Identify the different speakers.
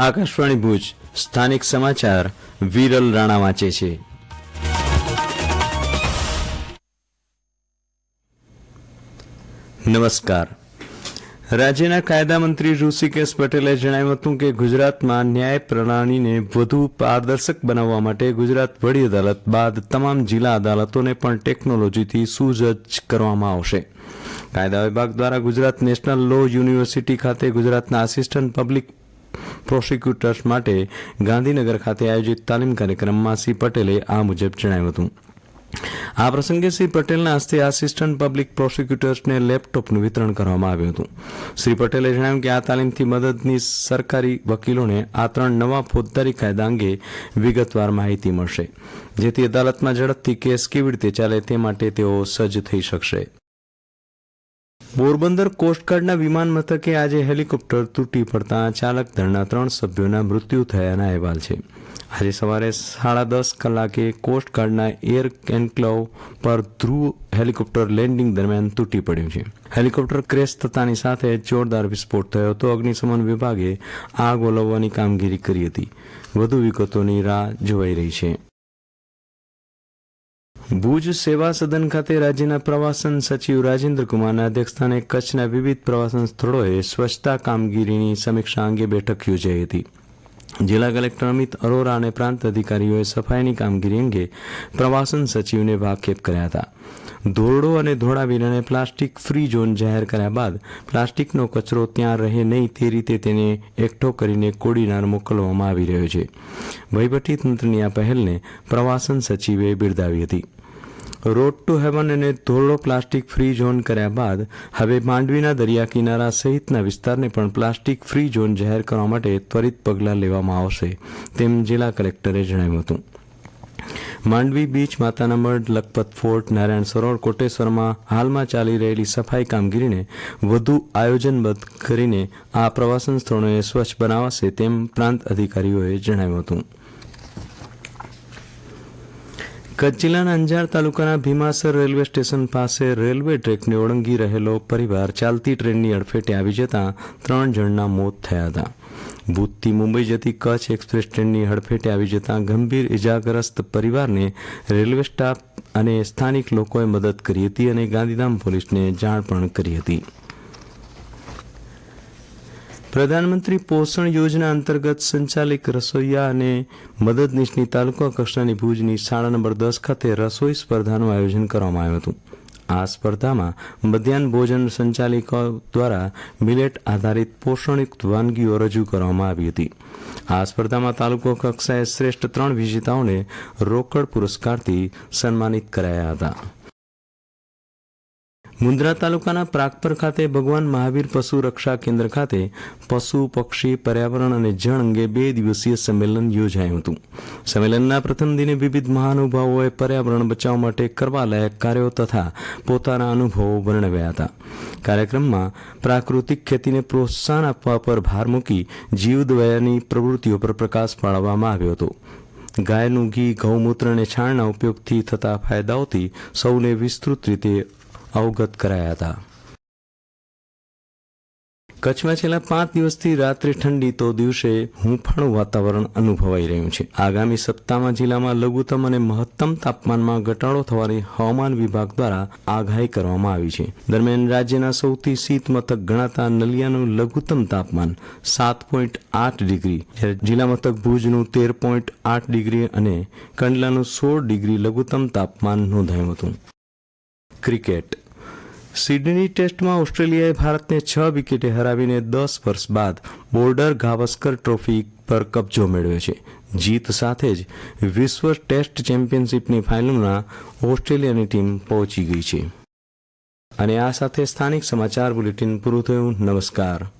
Speaker 1: આકાશવાણી ભુજ, સ્થાનિક સમાચાર, વિરલ રાણા વાંચે છે. નમસ્કાર. રાજ્યના કાયદા મંત્રી ઋષિકેશ પટેલે જણાવ્યું હતું કે ગુજરાતમાં ન્યાય પ્રણાલીને વધુ પારદર્શક બનાવવા માટે ગુજરાત વડી અદાલત બાદ તમામ જિલ્લા અદાલતોને પણ ટેકનોલોજીથી સુસજ્જ કરવામાં આવશે. કાયદા વિભાગ દ્વારા ગુજરાત નેશનલ લો યુનિવર્સિટી ખાતે ગુજરાતના આસિસ્ટન્ટ પબ્લિક પ્રોસિક્યુટર્સ માટે ગાંધીનગર ખાતે આયોજિત તાલીમ કાર્યક્રમમાં શ્રી પટેલે આ મુજબ જણાવ્યું હતું. આ પ્રસંગે શ્રી પટેલના હસ્તે આસિસ્ટન્ટ પબ્લિક પ્રોસિક્યુટર્સને લેપટોપનું વિતરણ કરવામાં આવ્યું હતું. શ્રી પટેલે જણાવ્યું કે આ તાલીમથી મદદની સરકારી વકીલોને આ ત્રણ નવા ફોજદારી કાયદા અંગે વિગતવાર માહિતી મળશે, જેથી અદાલતમાં ઝડપથી કેસ કેવી રીતે ચાલે તે માટે તેઓ સજ્જ થઈ શકશે. પોરબંદર કોસ્ટગાર્ડના વિમાન મથકે આજે હેલિકોપ્ટર તૂટી પડતા ચાલક દળના ત્રણ સભ્યોના મૃત્યુ થયાના અહેવાલ છે. આજે સવારે સાડા દસ કલાકે કોસ્ટગાર્ડના એર એન્કલવ પર ધ્રુવ હેલિકોપ્ટર લેન્ડિંગ દરમિયાન તૂટી પડ્યું છે. હેલિકોપ્ટર ક્રેશ થતાની સાથે જોરદાર વિસ્ફોટ થયો હતો. અગ્નિશમન વિભાગે આગ ઓલવવાની કામગીરી કરી હતી. વધુ વિગતોની રાહ જોવાઈ રહી છે. ભુજ સેવા સદન ખાતે રાજ્યના પ્રવાસન સચિવ રાજેન્દ્ર કુમારના અધ્યક્ષસ્થાને કચ્છના વિવિધ પ્રવાસન સ્થળોએ સ્વચ્છતા કામગીરીની સમીક્ષા અંગે બેઠક યોજાઈ હતી. જિલ્લા કલેક્ટર અમિત અરોરા અને પ્રાંત અધિકારીઓએ સફાઈની કામગીરી અંગે પ્રવાસન સચિવને વાકેફ કર્યા હતા. ધોરડો અને ધોળાવીરાને પ્લાસ્ટિક ફ્રી ઝોન જાહેર કર્યા બાદ પ્લાસ્ટિકનો કચરો ત્યાં રહે નહીં તે રીતે તેને એકઠો કરીને કોડીનાર મોકલવામાં આવી રહ્યો છે. વહીવટીતંત્રની આ પહેલને પ્રવાસન સચિવે બિરદાવી હતી. રોડ ટુ હેવન અને ધોરડો પ્લાસ્ટિક ફ્રી ઝોન કર્યા બાદ હવે માંડવીના દરિયા કિનારા સહિતના વિસ્તારને પણ પ્લાસ્ટિક ફ્રી ઝોન જાહેર કરવા માટે ત્વરિત પગલાં લેવામાં આવશે, તેમ જિલ્લા કલેક્ટરે જણાવ્યું હતું. માંડવી બીચ માતાના મઢ, લખપત ફોર્ટ, નારાયણ સરોવર, કોટેશ્વરમાં હાલમાં ચાલી રહેલી સફાઈ કામગીરીને વધુ આયોજનબદ્ધ કરીને આ પ્રવાસન સ્થળોને સ્વચ્છ બનાવાશે તેમ પ્રાંત અધિકારીઓએ જણાવ્યું હતું. કચ્છ જિલ્લાના અંજાર તાલુકાના ભીમાસર રેલવે સ્ટેશન પાસે રેલવે ટ્રેકને ઓળંગી રહેલો પરિવાર ચાલતી ટ્રેનની અડફેટે આવી જતા ત્રણ જણના મોત થયા હતા. ભૂતથી મુંબઈ જતી કચ્છ એક્સપ્રેસ ટ્રેનની હડફેટે આવી જતા ગંભીર ઇજાગ્રસ્ત પરિવારને રેલવે સ્ટાફ અને સ્થાનિક લોકોએ મદદ કરી હતી અને ગાંધીધામ પોલીસને જાણ પણ કરી હતી. પ્રધાનમંત્રી પોષણ યોજના અંતર્ગત સંચાલિત રસોઈયા અને મદદનીશની તાલુકા કક્ષાની ભુજની શાળા નંબર દસ ખાતે રસોઈ સ્પર્ધાનું આયોજન કરવામાં આવ્યું હતું. આ સ્પર્ધામાં મધ્યાહન ભોજન સંચાલિકો દ્વારા મિલેટ આધારિત પોષણયુક્ત વાનગીઓ રજૂ કરવામાં આવી હતી. આ સ્પર્ધામાં તાલુકો કક્ષાએ શ્રેષ્ઠ ત્રણ વિજેતાઓને રોકડ પુરસ્કારથી સન્માનિત કરાયા હતા. મુન્દ્રા તાલુકાના પ્રાગપર ખાતે ભગવાન મહાવીર પશુ રક્ષા કેન્દ્ર ખાતે પશુ, પક્ષી, પર્યાવરણ અને જળ અંગે બે દિવસીય સંમેલન યોજાયું હતું. સંમેલનના પ્રથમ દિને વિવિધ મહાનુભાવોએ પર્યાવરણ બચાવ માટે કરવા લાયક કાર્યો તથા પોતાના અનુભવો વર્ણવ્યા હતા. કાર્યક્રમમાં પ્રાકૃતિક ખેતીને પ્રોત્સાહન આપવા પર ભાર મૂકી જીવદયાની પ્રવૃત્તિઓ પર પ્રકાશ પાડવામાં આવ્યો હતો. ગાયનું ઘી ગૌમૂત્ર અને છાણના ઉપયોગથી થતા ફાયદાઓથી સૌને વિસ્તૃત રીતે અવગત કરાયા હતા. કચ્છમાં છેલ્લા પાંચ દિવસથી રાત્રે ઠંડી તો દિવસે હુંફાળું વાતાવરણ અનુભવાઈ રહ્યું છે. આગામી સપ્તાહમાં જિલ્લામાં લઘુત્તમ અને મહત્તમ તાપમાનમાં ઘટાડો થવાની હવામાન વિભાગ દ્વારા આગાહી કરવામાં આવી છે. દરમિયાન રાજ્યના સૌથી શીત મથક ગણાતા નલિયાનું લઘુત્તમ તાપમાન સાત પોઈન્ટ આઠ ડિગ્રી જ્યારે જિલ્લા મથક ભુજનું તેર પોઈન્ટ આઠ ડિગ્રી અને કંડલાનું સોળ ડિગ્રી લઘુત્તમ તાપમાન નોંધાયું હતું. ક્રિકેટ સિડની ટેસ્ટમાં ઓસ્ટ્રેલિયાએ ભારતને છ વિકેટે હરાવીને દસ વર્ષ બાદ બોર્ડર ગાવસ્કર ટ્રોફી પર કબજો મેળવ્યો છે. જીત સાથે જ વિશ્વ ટેસ્ટ ચેમ્પિયનશિપની ફાઇનલમાં ઓસ્ટ્રેલિયાની ટીમ પહોંચી ગઈ છે. અને આ સાથે સ્થાનિક સમાચાર બુલેટિન પૂરું થયું. નમસ્કાર.